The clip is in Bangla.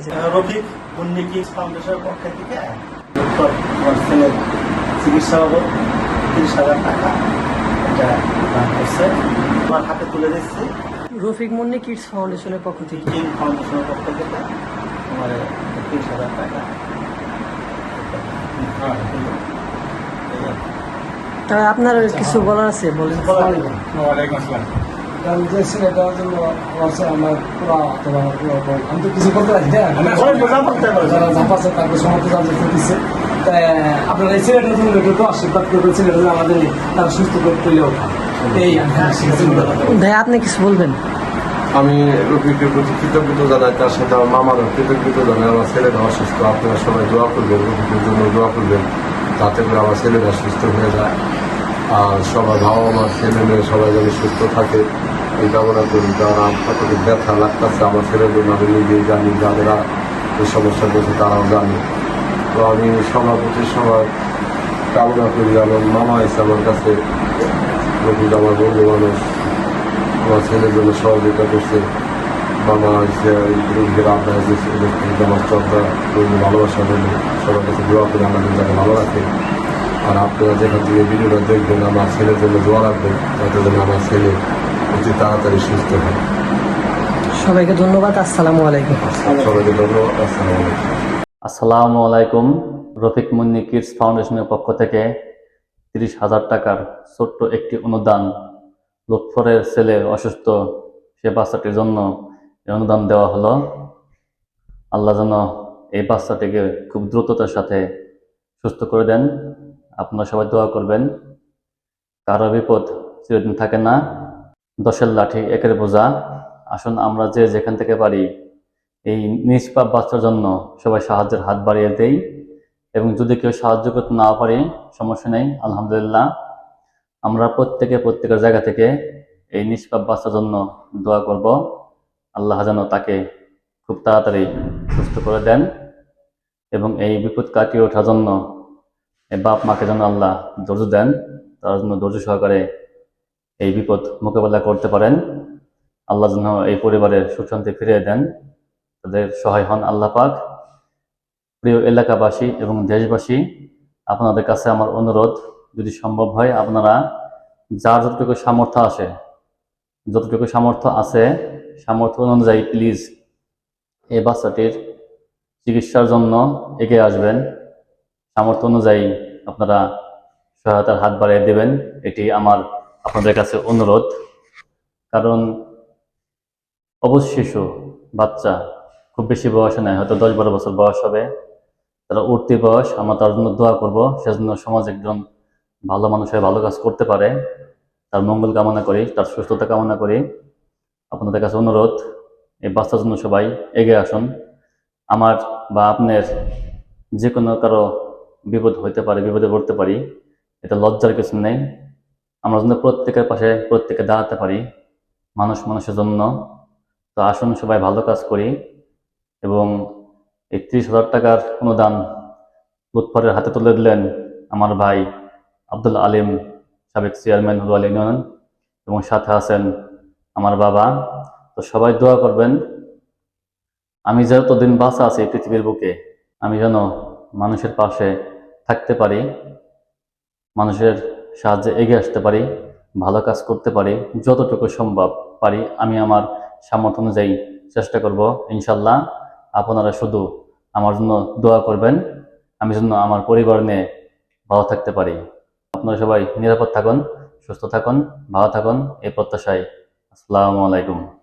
হয়েছে। রফিক উন্নতি ফাউন্ডেশনের পক্ষ থেকে? ডক্টর চিকিৎসা বাবদ তিরিশ হাজার টাকা এটা দান করছে। আমার হাতে তুলে দিচ্ছি। রফিক মুন্নি কিডস ফাউন্ডেশনের পক্ষ থেকে? কিং ফাউন্ডেশনের পক্ষ থেকে আমার তিরিশ হাজার টাকা। হ্যাঁ, আপনার কিছু বলার আছে? বলেন। কারণ যে ছেলেটার জন্য আমার আমার পুরো তোমার পুরো আমি তো কিছু করতে পারি না। সবাই বোঝা বলতে পারবে। যারা জাপাচ্ছে তাকে সমর্থ জানতে তাই আপনার এই ছেলেটার জন্য একটু তো আশীর্বাদ করবেন ছেলেটা আমাদের তারা সুস্থ করে তুলে ওঠা। এই আমি আশীর্বাদ ভাই আপনি কিছু বলবেন? আমি রফিকের প্রতি কৃতজ্ঞতা জানাই তার সাথে আমার মামারও কৃতজ্ঞতা জানাই আমার ছেলেটা অসুস্থ আপনারা সবাই দোয়া করবেন রফিকের জন্য দোয়া করবেন তাতে করে আমার ছেলেটা সুস্থ হয়ে যায়। আর সবার বাবা আমার ছেলে মেয়ে সবাই যেন সুস্থ থাকে। এই কামনা করি যারা কতটি ব্যথা লাগতেছে, আমার ছেলের জন্য আমি নিজেই জানি, যাদেরা এই সমস্যা রয়েছে তারাও জানি। তো আমি প্রতি সবার কামনা করি, আমার মামা এসে আমার কাছে রফিক আমার বন্ধু মানুষ, আমার ছেলের জন্য সহযোগিতা করছে। মামা এসে রোগীদের আড্ডা এসেছে আমার চর্চা রোগী ভালোবাসা রইল সবার কাছে দোয়া করে আমাদের যাতে ভালো রাখে। আর আপনারা যেখান থেকে ভিডিওটা দেখবেন, আমার ছেলের জন্য দোয়া রাখবেন যাতে যেন আমার ছেলে অতি তাড়াতাড়ি সুস্থ হয় সবাইকে ধন্যবাদ আসসালামু আলাইকুম। সবাইকে ধন্যবাদ আসসালামু আলাইকুম। আসসালামু আলাইকুম রফিক মুন্নি কিডস ফাউন্ডেশনের পক্ষ থেকে তিরিশ হাজার টাকার ছোট্ট একটি অনুদান লুৎফরের ছেলে অসুস্থ সে বাচ্চাটির জন্য অনুদান দেওয়া হলো। আল্লাহ যেন এই বাচ্চাটিকে খুব দ্রুততার সাথে সুস্থ করে দেন। আপনারা সবাই দোয়া করবেন। কারও বিপদ চিরদিন থাকে না। দশের লাঠি, একের বোঝা। আসুন আমরা যে যেখান থেকে পারি এই নিষ্পাপ বাচ্চার জন্য সবাই সাহায্যের হাত বাড়িয়ে দেই। এবং যদি কেউ সাহায্য করতে না পারি, সমস্যা নেই, আলহামদুলিল্লাহ। আমরা প্রত্যেকে প্রত্যেকের জায়গা থেকে এই নিষ্পাপ বাচ্চার জন্য দোয়া করব। আল্লাহ যেন তাকে খুব তাড়াতাড়ি সুস্থ করে দেন এবং এই বিপদ কাটিয়ে ওঠার জন্য বাপ মাকে যেন আল্লাহ ধৈর্য দেন, তার জন্য ধৈর্য সহকারে এই বিপদ মোকাবেলা করতে পারেন। আল্লাহ যেন এই পরিবারের সুশান্তি ফিরিয়ে দেন। তাদের সহায় হন আল্লাহ পাক। প্রিয় এলাকাবাসী এবং দেশবাসী, আপনাদের কাছে আমার অনুরোধ, যদি সম্ভব হয় আপনারা যার যতটুকু সামর্থ্য আসে যতটুকু সামর্থ্য আছে, সামর্থ্য অনুযায়ী প্লিজ এই বাচ্চাটির চিকিৎসার জন্য এগিয়ে আসবেন। সামর্থ্য অনুযায়ী আপনারা সহায়তার হাত বাড়িয়ে দেবেন। এটি আমার আপনাদের কাছে অনুরোধ, কারণ অবশ্য শিশু বাচ্চা খুব বেশি বয়সে নয় হয়তো দশ বারো বছর বয়স হবে। তারা উঠতি বয়স, আমরা তার জন্য দোয়া করব, সেজন্য সমাজ একজন ভালো মানুষ হয়ে ভালো কাজ করতে পারে। তার মঙ্গল কামনা করি, তার সুস্থতা কামনা করি। আপনাদের কাছে অনুরোধ, এই বাচ্চার জন্য সবাই এগিয়ে আসুন। আমার বা আপনার যে কোনো কারও বিপদ হইতে পারে, বিপদে পড়তে পারি, এটা লজ্জার কিছু নেই। আমরা যেন প্রত্যেকের পাশে প্রত্যেকে দাঁড়াতে পারি, মানুষ মানুষের জন্য, তো আসুন সবাই ভালো কাজ করি এবং এই ত্রিশ হাজার টাকার অনুদান লুৎফরের হাতে তুলে দিলেন আমার ভাই আব্দুল আলিম সাবেক চেয়ারম্যান রুয়াল ইউনিয়ন এবং সাথে আছেন আমার বাবা। তো সবাই দোয়া করবেন, আমি যতদিন বাঁচা আছি পৃথিবীর বুকে, আমি যেন মানুষের পাশে থাকতে পারি, মানুষের সাহায্যে এগিয়ে আসতে পারি, ভালো কাজ করতে পারি, যতটুকু সম্ভব পারি, আমি আমার সামর্থ্য অনুযায়ী চেষ্টা করব, ইনশাল্লাহ আপনারা শুধু আমার জন্য দোয়া করবেন, আমি জন্য আমার পরিবার নিয়ে ভালো থাকতে পারি। আপনারা সবাই নিরাপদ থাকুন, সুস্থ থাকুন, ভালো থাকুন, এই প্রত্যাশায়। আসসালামু আলাইকুম।